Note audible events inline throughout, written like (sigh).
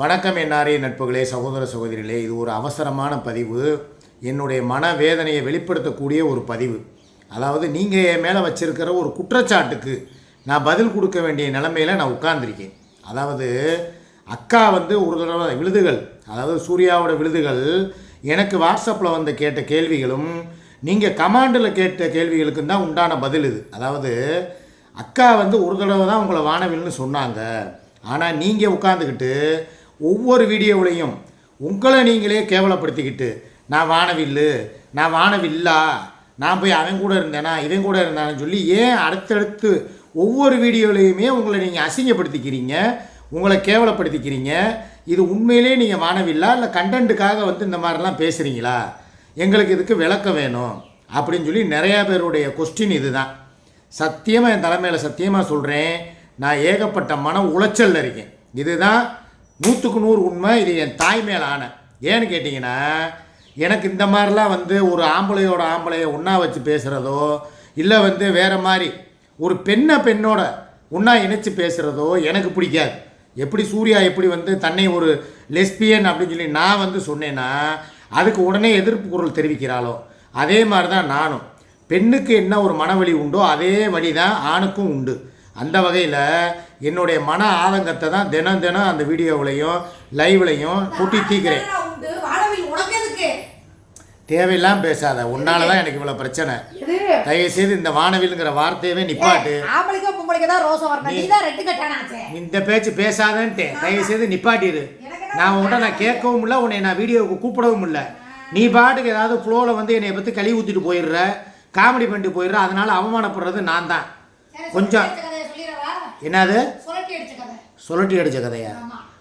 வணக்கம் என்னாரே நட்புகளே சகோதர சகோதரிகளே. இது ஒரு அவசரமான பதிவு. என்னுடைய மனவேதனையை வெளிப்படுத்தக்கூடிய ஒரு பதிவு. அதாவது நீங்கள் என் மேலே வச்சிருக்கிற ஒரு குற்றச்சாட்டுக்கு நான் பதில் கொடுக்க வேண்டிய நிலமையில் நான் உட்கார்ந்துருக்கேன். அதாவது அக்கா வந்து ஒரு தடவை விழுதுகள். அதாவது சூர்யாவோட விழுதுகள். எனக்கு வாட்ஸ்அப்பில் வந்து கேட்ட கேள்விகளும் நீங்கள் கமாண்டில் கேட்ட கேள்விகளுக்கும் தான் உண்டான பதில் இது. அதாவது அக்கா வந்து ஒரு தடவை தான் உங்களை வானவில்னு சொன்னாங்க. ஆனால் நீங்கள் உட்காந்துக்கிட்டு ஒவ்வொரு வீடியோவிலையும் உங்களை நீங்களே கேவலப்படுத்திக்கிட்டு நான் வானவில்லு நான் வானவில்லா நான் போய் அவன் கூட இருந்தேனா இவன் கூட இருந்தான்னு சொல்லி ஏன் அடுத்தடுத்து ஒவ்வொரு வீடியோலையுமே உங்களை நீங்கள் அசிங்கப்படுத்திக்கிறீங்க உங்களை கேவலப்படுத்திக்கிறீங்க? இது உண்மையிலே நீங்கள் வானவில்லா இல்லை கண்டென்ட்டுக்காக வந்து இந்த மாதிரிலாம் பேசுகிறீங்களா எங்களுக்கு இதுக்கு விளக்கம் வேணும் அப்படின்னு சொல்லி நிறையா பேருடைய கொஸ்டின் இதுதான். சத்தியமாக என் தலைமையில் சத்தியமாக சொல்கிறேன் நான் ஏகப்பட்ட மன உளைச்சலில் இருக்கேன். இதுதான் நூற்றுக்கு நூறு உண்மை இது என் தாய் மேல் ஆன ஏன்னு கேட்டிங்கன்னா எனக்கு இந்த மாதிரிலாம் வந்து ஒரு ஆம்பளையோட ஆம்பளையை ஒன்றா வச்சு பேசுகிறதோ இல்லை வந்து வேறு மாதிரி ஒரு பெண்ணை பெண்ணோட ஒன்றா இணைச்சி பேசுகிறதோ எனக்கு பிடிக்காது. எப்படி சூர்யா எப்படி வந்து தன்னை ஒரு லெஸ்பியன் அப்படின்னு சொல்லி நான் வந்து சொன்னேன்னா அதுக்கு உடனே எதிர்ப்பு குரல் தெரிவிக்கிறாளோ அதே மாதிரி தான் நானும். பெண்ணுக்கு என்ன ஒரு மனவழி உண்டோ அதே வழி தான் ஆணுக்கும் உண்டு. அந்த வகையில் என்னுடைய மன ஆதங்கத்தை தான் தினம் தினம் அந்த வீடியோவிலையும் லைவ்லையும் கூட்டி தீக்கிறேன். தேவையில்லாம் பேசாத. உன்னால தான் எனக்கு இவ்வளோ பிரச்சனை. எது தயவுசெய்து இந்த வானவில்ங்கிற வார்த்தையவே நிப்பாட்டு. இந்த பேச்சு பேசாதன்ட்டு தயவுசெய்து நிப்பாட்டிடு நான் உன்கிட்ட நான் கேட்கவும் இல்லை உன்னை நான் வீடியோவுக்கு கூப்பிடவும் இல்லை. நீ பாட்டுக்கு ஏதாவது ஃப்ளோவில் வந்து என்னை பற்றி கழுவி ஊற்றிட்டு போயிடுற காமெடி பண்ணிட்டு போயிடுற அதனால அவமானப்படுறது நான் தான். கொஞ்சம் என்னது? சுழட்டி அடித்த கதையா?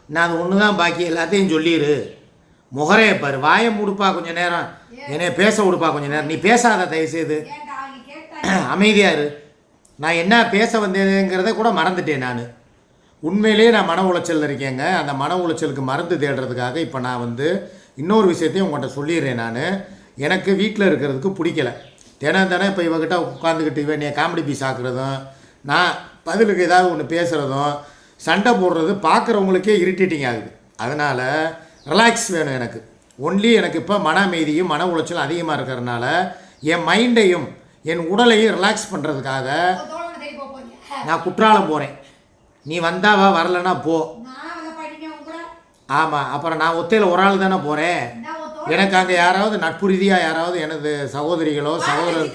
நான் அது ஒன்று தான் பாக்கி எல்லாத்தையும் சொல்லிடு முகரே பாரு வாயை முடுப்பா கொஞ்ச நேரம். என்னைய பேச விடுப்பா கொஞ்ச நேரம். நீ பேசாத தயவுசெய்து. ஏன்டா அவங்க கேட்டா (clears throat) அமைதியா இரு. நான் என்ன பேச வந்தேங்கிறத கூட மறந்துட்டேன் நான். உண்மையிலேயே நான் மன உளைச்சலில் இருக்கேங்க. அந்த மன உளைச்சலுக்கு மருந்து தேடுறதுக்காக இப்போ நான் வந்து இன்னொரு விஷயத்தையும் உங்கள்கிட்ட சொல்லிடுறேன் நான். எனக்கு வீட்டில் இருக்கிறதுக்கு பிடிக்கல. தினம் தினம் இப்போ இவகிட்ட உட்காந்துக்கிட்டு இவன் காமெடி பீஸ் ஆக்குறதும் நான் பதிலுக்கு ஏதாவது ஒன்று பேசுகிறதும் சண்டை போடுறது பார்க்குறவங்களுக்கே இரிட்டேட்டிங் ஆகுது அதனால் ரிலாக்ஸ் வேணும் எனக்கு. ஒன்லி எனக்கு இப்போ மன அமைதியும் மன உளைச்சலும் அதிகமாக இருக்கிறதுனால என் மைண்டையும் என் உடலையும் ரிலாக்ஸ் பண்ணுறதுக்காக நான் குற்றாலம் போகிறேன் நீ வந்தாவா வரலன்னா போ. ஆமாம் அப்புறம் நான் ஒத்தையில் ஒரு ஆள் தானே போகிறேன் எனக்கு அங்கே யாராவது நட்பு ரீதியாக யாராவது எனது சகோதரிகளோ சகோதரர்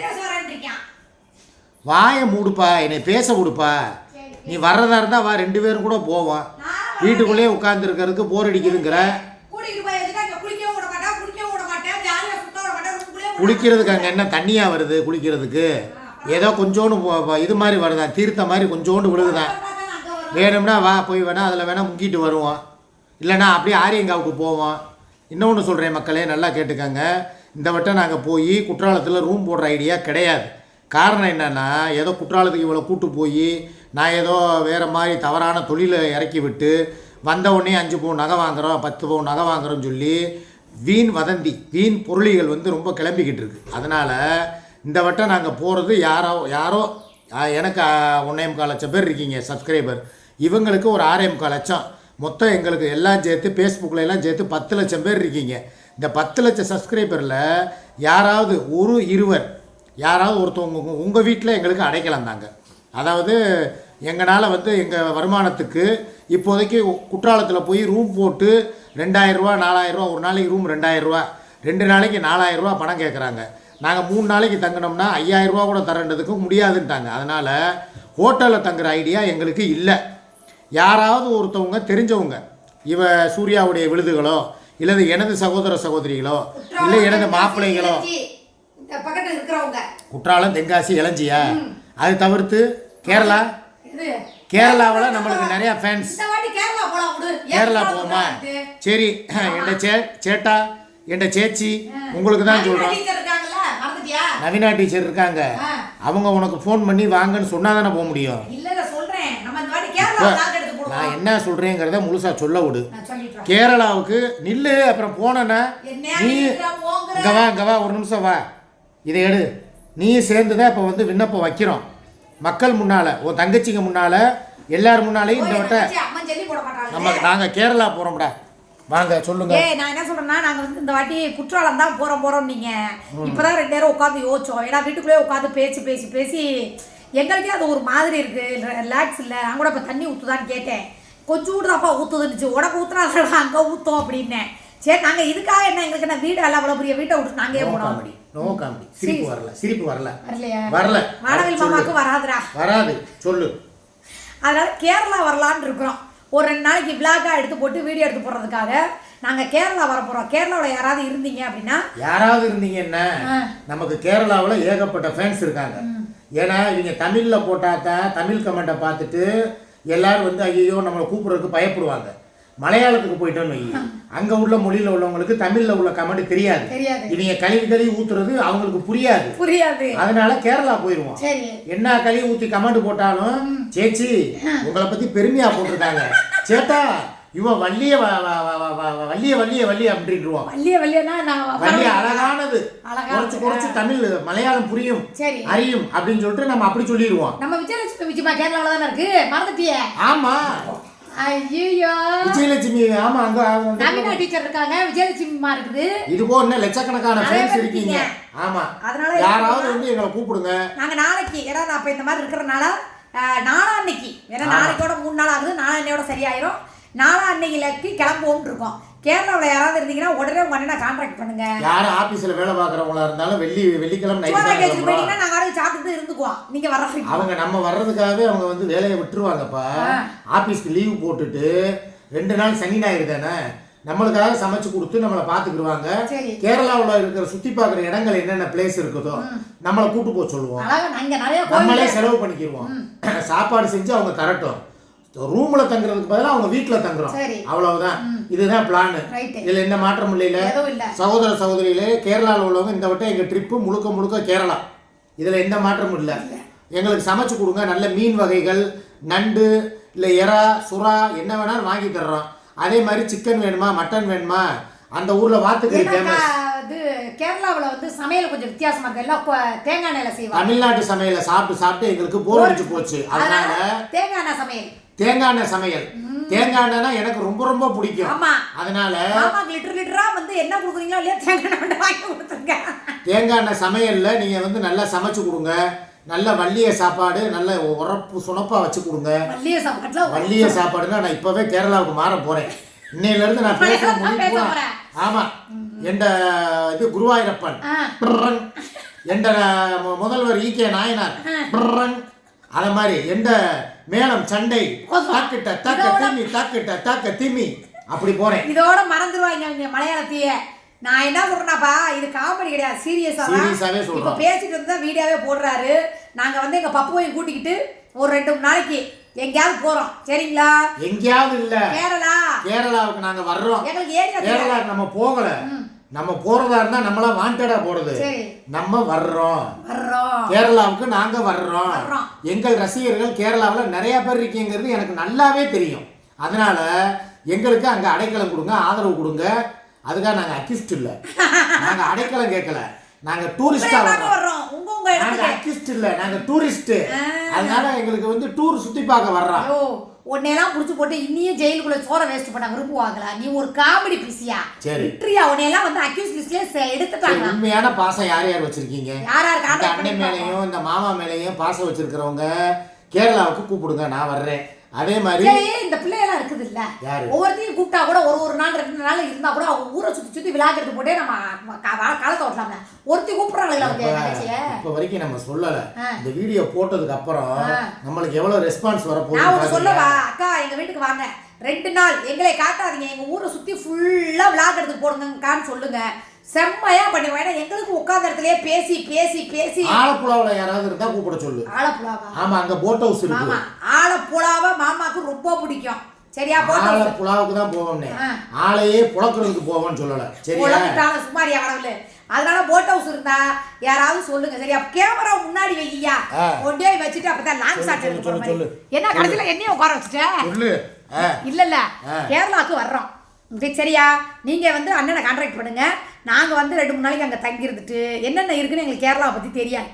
வாயை மூடுப்பா என்னை பேச விடுப்பா. நீ வர்றதா இருந்தால் வா ரெண்டு பேரும் கூட போவோம். வீட்டுக்குள்ளேயே உட்காந்துருக்கிறதுக்கு போர் அடிக்குதுங்கிற. குளிக்கிறதுக்கு அங்கே என்ன தண்ணியாக வருது குளிக்கிறதுக்கு? ஏதோ கொஞ்சோண்டு இது மாதிரி வருதான் தீர்த்த மாதிரி கொஞ்சோண்டு விழுகுதான் வேணும்னா வா போய் வேணா அதில் வேணா முங்கிட்டு வருவோம். இல்லைன்னா அப்படியே ஆரியங்காவுக்கு போவோம். இன்னொன்று சொல்கிறேன் மக்களே நல்லா கேட்டுக்கங்க. இந்த வட்டம் நாங்கள் போய் குற்றாலத்தில் ரூம் போடுற ஐடியா கிடையாது. காரணம் என்னென்னா ஏதோ குற்றாலத்துக்கு இவ்வளோ கூட்டு போய் நான் ஏதோ வேறு மாதிரி தவறான தொழிலை இறக்கி விட்டு வந்த உடனே அஞ்சு பவுன் நகை வாங்குகிறோம் பத்து பவுன் நகை வாங்குறோம்னு சொல்லி வீண் வதந்தி வீண் பொருளிகள் வந்து ரொம்ப கிளம்பிக்கிட்டு இருக்கு. அதனால் இந்த வட்டம் நாங்கள் போகிறது யாரோ யாரோ எனக்கு ஒன்றே முக்கால் லட்சம் பேர் இருக்கீங்க சப்ஸ்கிரைபர் இவங்களுக்கு ஒரு ஆறே முக்கால் லட்சம். மொத்தம் எங்களுக்கு எல்லாம் சேர்த்து ஃபேஸ்புக்கில் எல்லாம் சேர்த்து பத்து லட்சம் பேர் இருக்கீங்க. இந்த பத்து லட்சம் சப்ஸ்கிரைபரில் யாராவது ஒரு இருவர் யாராவது ஒருத்தவங்க உங்கள் வீட்டில் எங்களுக்கு அடைக்கலாம் தாங்க. அதாவது எங்களால் வந்து எங்கள் வருமானத்துக்கு இப்போதைக்கு குற்றாலத்தில் போய் ரூம் போட்டு ரெண்டாயிரரூவா நாலாயிரரூவா ஒரு நாளைக்கு ரூம் ரெண்டாயிரரூவா ரெண்டு நாளைக்கு நாலாயிரரூவா பணம் கேட்குறாங்க நாங்கள் மூணு நாளைக்கு தங்கினோம்னா ஐயாயிரரூவா கூட தரேன்றதுக்கு முடியாதுன்ட்டாங்க. அதனால் ஹோட்டலில் தங்குற ஐடியா எங்களுக்கு இல்லை. யாராவது ஒருத்தவங்க தெரிஞ்சவங்க இவ சூர்யாவுடைய விழுதுகளோ இல்லது எனது சகோதர சகோதரிகளோ இல்லை எனது மாப்பிள்ளைகளோ பக்கத்துல இருக்கிறவங்க. குற்றாலம் தென்காசி இளஞ்சியா? அது தவிர்த்து கேரளா? கேரளாவில் நம்மளுக்கு நிறையா ஃபேன்ஸ் கேரளா போறது? சரி என் சே சேட்டா என் சேச்சி உங்களுக்கு தான் சொல்கிறோம் நவீனா டீச்சர் இருக்காங்க. அவங்க உனக்கு ஃபோன் பண்ணி வாங்கன்னு சொன்னா தானே போக முடியும். நான் என்ன சொல்கிறேங்கிறத முழுசாக சொல்ல விடு. கேரளாவுக்கு நில்லு அப்புறம் போனேன்னா நீ இங்கே வா இங்கே வா ஒரு நிமிஷம் வா. இதை எடு. நீ சேர்ந்து தான் இப்போ வந்து விண்ணப்பம் வைக்கிறோம். மக்கள் முன்னால் உன் தங்கச்சிங்க முன்னால் எல்லார் முன்னாலேயும் இந்த வட்ட நம்ம நாங்கள் கேரளா போகிறோம்டா வாங்க சொல்லுங்க. ஏய் நான் என்ன சொல்றேன்னா நாங்க வந்து இந்த வாட்டி குற்றாலம் தான் போறோம் போறோம் நீங்க. இப்பதான் ரெண்டு நேரம் உட்காந்து யோசிச்சோம். ஏன்னா வீட்டுக்குள்ளே உட்காந்து பேசி பேசி பேசி எங்களுக்கே அது ஒரு மாதிரி இருக்கு. ரிலாக்ஸ் இல்ல. நான் கூட இப்ப தண்ணி ஊத்துதான்னு கேட்டேன். கொஞ்சம் தாப்பா ஊத்துதுன்னுச்சு. உனக்கு ஊத்துனா அங்க ஊத்தோம் அப்படின்னேன். சரி நாங்க இதுக்காக என்ன எங்களுக்கு என்ன வீடு எல்லாம் அவ்வளவு பெரிய வீட்டை விட்டு நாங்க போனோம்? காமெடி நோ காமெடி சிரிப்பு வரல சிரிப்பு வரல. வரலையா? வரல. சொல்லு. மாமாக்கு வராதுடா. வராது சொல்லு. அதனால கேரளா வரலான்னு இருக்கிறோம். ஒரு ரெண்டு நாளைக்கு விளாகா எடுத்து போட்டு வீடியோ எடுத்து போடுறதுக்காக நாங்க கேரளா வர போறோம். கேரளாவில் யாராவது இருந்தீங்க அப்படின்னா? யாராவது இருந்தீங்கன்னா. நமக்கு கேரளாவில் ஏகப்பட்ட ஃபேன்ஸ் இருக்காங்க. ஏன்னா இவங்க தமிழில் போட்டாதான் தமிழ் கமெண்ட்டை பார்த்துட்டு எல்லாரும் வந்து ஐயோ நம்மளை கூப்பிடுறதுக்கு பயப்படுவாங்க. மலையாளத்துக்கு போயிட்டோம்னு வை அங்கே உள்ள மொழியில் உள்ளவங்களுக்கு தமிழில் உள்ள கமெண்ட் தெரியாது. இவங்க கழுவி கழுவி ஊத்துறது அவங்களுக்கு புரியாது. புரியாது. அதனால கேரளா போயிடுவோம் என்ன கழுவி ஊற்றி கமெண்ட் போட்டாலும் சேச்சி உங்களை பற்றி பெருமையாக போட்டிருக்காங்க. சேட்டா இவன் வள்ளிய வள்ளிய வள்ளிய வள்ளி அப்படின்ட்டுருவான் வள்ளிய வள்ளியனா நான் வள்ளி வரல. அழகானது. குறைச்சு குறைச்சு தமிழ் மலையாளம் புரியும் அறியும் அப்படின்னு சொல்லிட்டு நம்ம அப்படி சொல்லிடுவோம் நம்ம விஜயலட்சுமி விஜயமா கேரளாவில் தானே இருக்கு? மறந்துட்டியே. ஆமா. ஐயோ விஜயலட்சுமி ஆமா அங்க நவீனா டீச்சர் இருக்காங்க விஜயலட்சுமிமா இருக்குது. இது போல இன்னும் லட்சக்கணக்கான ஃப்ரெண்ட்ஸ் பேர் இருக்கீங்க. ஆமா. அதனால யாராவது என்ன வந்து எங்களை கூப்பிடுங்க. நாங்க நாளைக்கு ஏன்னா நான் இப்ப இந்த மாதிரி இருக்கிறனால நாளா அன்னைக்கு ஏன்னா. நாளைக்கோட மூணு நாள் ஆகுது நாளா அன்னையோட சரியாயிரும். நாளா அன்னைக்கு கிளம்புவோம் இருக்கோம். கேரளாவில் யாராவது இருந்தீங்கன்னா உடனே உங்க அண்ணனை கான்டாக்ட் பண்ணுங்க. யாரும் ஆபீஸ்ல வேலை பார்க்கறவங்களா இருந்தாலும் வெள்ளி வெள்ளிக்கிழமை நைட் போயிட்டீங்கன்னா நாங்க அடுத்து சாப்பிட்டுட்டு இருந்துக்குவோம். நீங்க வர்றதுக்கு. அவங்க நம்ம வர்றதுக்காகவே அவங்க வந்து வேலையை விட்டுருவாங்கப்பா. ஆ. ஆபீஸ்க்கு லீவு போட்டுட்டு ரெண்டு நாள் சனி ஞாயிறு தானே? நம்மளுக்காக சமைச்சு கொடுத்து நம்மளை பார்த்துக்கிடுவாங்க கேரளாவுல இருக்கிற சுத்தி பார்க்குற இடங்கள் என்னென்ன பிளேஸ் இருக்குதோ நம்மளை கூட்டு போக சொல்லுவோம். நம்மளே செலவு பண்ணிக்கிடுவோம் சாப்பாடு செஞ்சு அவங்க தரட்டும். ரூம்ல தங்குறதுக்கு பதிலா அவங்க வீட்ல தங்குறோம். அவ்வளவுதான். இதுதான் பிளான் இதுல எந்த மாற்றம் இல்லைல எதுவும் இல்ல. சகோதர சகோதரிகளே கேரளாவில் உள்ளவங்க இந்த வட்டம் எங்கள் ட்ரிப்பு முழுக்க முழுக்க கேரளா. இதில் எந்த மாற்றமும் இல்லை. எங்களுக்கு சமைச்சு கொடுங்க. நல்ல மீன் வகைகள் நண்டு இல்லை எறா சுறா என்ன வேணாலும் வாங்கி தர்றோம். அதே மாதிரி சிக்கன் வேணுமா மட்டன் வேணுமா? அந்த ஊரில் வாத்துக்கறி ஃபேமஸ் கேரளாவுல வந்து சமையல் கொஞ்சம் வித்தியாசமா இருக்கு. எல்லாம் தேங்காய் எண்ணெயில செய்வாங்க. தமிழ்நாட்டு சமையலை சாப்பிட்டு சாப்பிட்டு எங்களுக்கு போர் அடிச்சு போச்சு. அதனால தேங்காய் எண்ணெய் சமையல். தேங்காய் எண்ணெய் சமையல். தேங்காய் எண்ணெய்னா எனக்கு ரொம்ப ரொம்ப பிடிக்கும். ஆமா. அதனால மாமாக்கு லிட்டர் லிட்டரா வந்து என்ன கொடுக்குறீங்களோ இல்லையா தேங்காய் எண்ணெய் வாங்கி கொடுத்துருங்க. தேங்காய் எண்ணெய் சமையல்ல நீங்கள் வந்து நல்லா சமைச்சு கொடுங்க. நல்ல வள்ளிய சாப்பாடு நல்ல உரப்பு சுணப்பாக வச்சு கொடுங்க. மல்லிகை சாப்பாட்டுல வள்ளிய சாப்பாடுன்னா நான் இப்பவே கேரளாவுக்கு மாற போறேன். இன்னையில இருந்து நான் பேச போறேன். ஆமா. என்ற இது குருவாயூரப்பன். என்ற முதல்வர் ஈ கே நாயனார். அத மாதிரி எந்த மேளம் சண்டை. தாக்கிட்ட தாக்க திமி தாக்கிட்ட தாக்க திமி அப்படி போறேன். இதோட மறந்துடுவாங்க அவங்க மலையாளத்தையே. நான் என்ன சொல்றேன்னாப்பா இது காமெடி கிடையாது சீரியஸா Serious-ஆவே சொல்றோம். இப்போ பேசிட்டு இருந்தா வீடியோவே போடுறாரு. நாங்க வந்து எங்க பப்புவையும் கூட்டிக்கிட்டு ஒரு ரெண்டு மூணு நாளைக்கு எங்கேயாவது போறோம். சரிங்களா? எங்கேயாவது இல்ல. கேரளா. கேரளாவுக்கு நாங்க வர்றோம். எங்களுக்கு ஏரியா. கேரளாவுக்கு நம்ம போகல. நம்ம போறதா இருந்தா நம்மளா வாண்டடா போறது. நம்ம வர்றோம். கேரளாவுக்கு நாங்க வர்றோம். எங்கள் ரசிகர்கள் கேரளாவில் நிறைய பேர் இருக்கீங்கிறது எனக்கு நல்லாவே தெரியும். அதனால எங்களுக்கு அங்க அடைக்கலம் கொடுங்க ஆதரவு கொடுங்க. அதுக்காக நாங்க அக்யூஸ்ட் இல்ல. நாங்க அடைக்கலம் கேட்கல. நாங்க டூரிஸ்டா வர்றோம். உங்க உங்க நாங்க அக்யூஸ்ட் இல்ல நாங்க டூரிஸ்ட். அதனால எங்களுக்கு வந்து டூர் சுத்தி பார்க்க வர்றோம் ஐயோ உன்னையெல்லாம் புடிச்சு போட்டு இன்னியும் ஜெயிலுக்குள்ள சோற வேஸ்ட் பண்ண விரும்புவாங்களா? நீ ஒரு காமெடி பிசியா சரி. விட்ரியா உன்னையெல்லாம் வந்து அக்யூஸ் லிஸ்ட்லயே எடுத்துட்டாங்க உண்மையான பாசம் யார் யார் வச்சிருக்கீங்க? யார் யார் இந்த கான்டாக்ட் அண்ணன் மேலேயும் இந்த மாமா மேலேயும் பாசம் வச்சிருக்கிறவங்க கேரளாவுக்கு கூப்பிடுங்க நான் வர்றேன். அதே மாதிரி இந்த பிள்ளையெல்லாம் இருக்குது இல்ல? ஒவ்வொருத்தையும் கூப்பிட்டா கூட ஒரு ஒரு நாள் ரெண்டு நாள் இருந்தா கூட அவங்க ஊரை சுத்தி சுத்தி விளையாடுறது போட்டே நம்ம காலத்தை ஓட்டலாம்ல ஒருத்தி கூப்பிடுறாங்களே அவங்க இப்ப- வரைக்கும் நம்ம சொல்லல. இந்த வீடியோ போட்டதுக்கு அப்புறம். நம்மளுக்கு எவ்வளவு ரெஸ்பான்ஸ் நான் வரப்போகுது சொல்லவா? அக்கா எங்க வீட்டுக்கு வாங்க. ரெண்டு நாள். எங்களை காட்டாதீங்க. எங்க ஊரை சுத்தி ஃபுல்லா விளையாட்டு எடுத்து போடுங்கக்கான்னு சொல்லுங்க. செம்மையா பண்ணுவேன் ஏன்னா எங்களுக்கு உட்கார்ந்த இடத்துலயே பேசி பேசி பேசி. ஆலப்புழாவுல யாராவது இருந்தா கூப்பிட சொல்லு. ஆலப்புழாவா? ஆமா அங்க போட் ஹவுஸ் ஆமா. இருக்கு ஆலப்புழாவை மாமாக்கு ரொம்ப பிடிக்கும். சரியா போட்டோம் ஆலப்புழாவுக்கு தான் போவோம்னே. ஆளையே புழக்கிறதுக்கு போவோம்னு சொல்லல. சரியா? சுமாரியா கடவுள் அதனால போட் ஹவுஸ் இருந்தா யாராவது சொல்லுங்க. சரியா? கேமரா முன்னாடி ஆ. கொண்டு வச்சுட்டு அப்பதான் லாங் ஷாட் எடுக்க. என்ன கடைசியில என்னையும் உட்கார வச்சுட்ட? சொல்லு. ஆ. இல்ல இல்ல. கேரளாவுக்கு வர்றோம். சரியா? நீங்க வந்து அண்ணனை கான்ட்ராக்ட் பண்ணுங்க. நாங்க வந்து ரெண்டு மூணு நாளைக்கு அங்க தங்கி இருந்துட்டு என்னென்ன இருக்குன்னு எங்களுக்கு கேரளாவை பத்தி தெரியாது.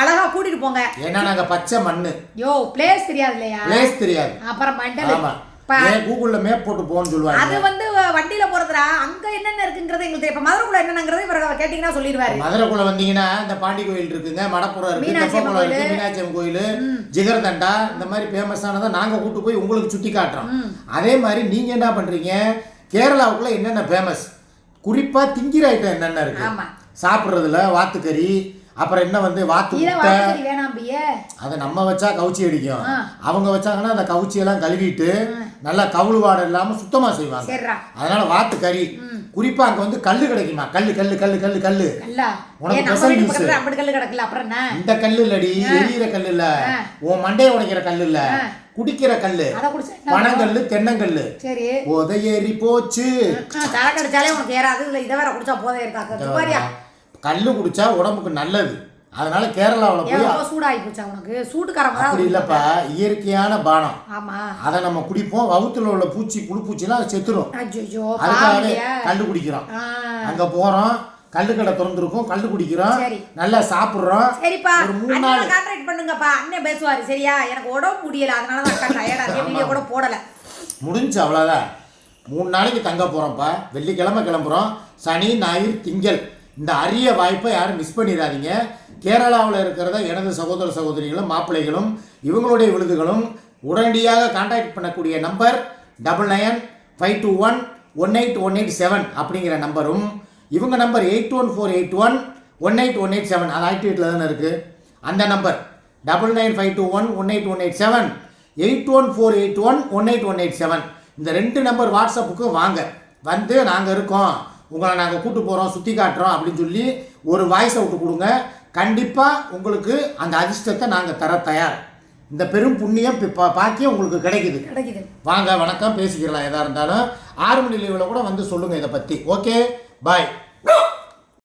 அழகா கூட்டிட்டு போங்க. ஏன்னா நாங்கள் பச்சை மண்ணு. யோ பிளேஸ் தெரியாது இல்லையா பிளேஸ் தெரியாது. அப்புறம் மண்டல். ஆமா. கூகுளில் மேப் போட்டு போன்னு அது சொல்லுவாங்க வந்து வண்டியில போறதுடா. அங்க என்னென்ன இருக்குங்கிறது எங்களுக்கு. இப்ப மதுரைக்குள்ள என்னங்கிறது இவர் கேட்டீங்கன்னா சொல்லிடுவாரு. மதுரைக்குள்ள வந்தீங்கன்னா இந்த பாண்டி கோயில் இருக்குங்க மடப்புறம் இருக்கு தெப்பக்குளம் இருக்கு மீனாட்சி அம்மன் கோயில் ஜிகர்தண்டா இந்த மாதிரி ஃபேமஸானதை நாங்க கூட்டு போய் உங்களுக்கு சுத்தி காட்டுறோம். அதே மாதிரி நீங்க என்ன பண்றீங்க? கேரளாவுக்குள்ள என்னென்ன ஃபேமஸ் குறிப்பா திங்கிற ஐட்டம் என்னென்ன இருக்கு? சாப்பிட்றதுல வாத்துக்கறி அப்புறம் என்ன வந்து வாத்து முட்டை? அதை நம்ம வச்சா கவுச்சி அடிக்கும். அவங்க வச்சாங்கன்னா அந்த கவுச்சியெல்லாம் கழுவிட்டு நல்லா கவுளு வாடை இல்லாம சுத்தமா செய்வாங்க. அதனால வாத்து கறி குறிப்பா அங்க வந்து கல்லு கிடைக்குமா? கல்லு கல்லு கல்லு கல்லு கல்லு. உனக்கு ஐம்பது கல்லு கிடக்கல அப்புறம் இந்த கல்லு இல்லடி எரியிற கல்லு இல்ல. உன் மண்டையை உடைக்கிற கல்லு இல்ல. குடிக்கிற கல்லு. பனங்கல்லு தென்னங்கல்லு. சரி. உதையேறி போச்சு. சரக்கு அடிச்சாலே உனக்கு ஏறாது. இதுல இதை வேற குடிச்சா போதே இருக்காது கல்லு குடிச்சா உடம்புக்கு நல்லது. அதனால கேரளாவுல போய் சூடாகி போச்சா உனக்கு? சூட்டுக்காரங்க அப்படி இல்லப்பா. இயற்கையான பானம். ஆமா. அதை நம்ம குடிப்போம். வவுத்துல உள்ள பூச்சி புழு பூச்சிலாம் அது செத்துரும். அஜ்ஜோ அதுக்காகவே பாவியா கல்லு குடிக்கிறோம். அங்க போறோம். கல்லு கடை திறந்துருக்கும். கல்லு குடிக்கிறோம். நல்லா சாப்பிடுறோம். சரிப்பா. ஒரு மூணு நாள் கான்ட்ராக்ட் பண்ணுங்கப்பா. அண்ணன் பேசுவாரு. சரியா? எனக்கு உடம்பு முடியல. அதனால தான் அக்கா டயர்டா இருக்கேன் வீடியோ கூட போடல. முடிஞ்சு அவ்வளோதான் மூணு நாளைக்கு தங்க போகிறோம்ப்பா வெள்ளிக்கிழமை கிளம்புறோம். சனி ஞாயிறு திங்கள். இந்த அரிய வாய்ப்பை யாரும் மிஸ் பண்ணிடாதீங்க. கேரளாவில் இருக்கிறத எனது சகோதர சகோதரிகளும் மாப்பிள்ளைகளும் இவங்களுடைய விழுதுகளும் உடனடியாக கான்டாக்ட் பண்ணக்கூடிய number double nine five two one one eight one eight seven அப்படிங்கிற நம்பரும் இவங்க number eight one four eight one one eight one eight seven அது ஆக்டிவேட்டில் தானே இருக்குது அந்த number double nine five two one one eight one eight seven eight one four eight one one eight one eight seven இந்த ரெண்டு number வாட்ஸ்அப்புக்கு வாங்க. வந்து நாங்கள் இருக்கோம். உங்களை நாங்கள் கூட்டு போகிறோம் சுற்றி காட்டுறோம் அப்படின்னு சொல்லி ஒரு வாய்ஸ் அவுட்டு கொடுங்க. கண்டிப்பாக உங்களுக்கு அந்த அதிர்ஷ்டத்தை நாங்கள் தர தயார். இந்த பெரும் புண்ணியம் பி- பா- பாக்கியம் உங்களுக்கு கிடைக்குது. கிடைக்குது. வாங்க வணக்கம். பேசிக்கலாம் எதாக இருந்தாலும். ஆறு மணி லீவில் கூட வந்து சொல்லுங்கள் இதை பற்றி ஓகே பாய்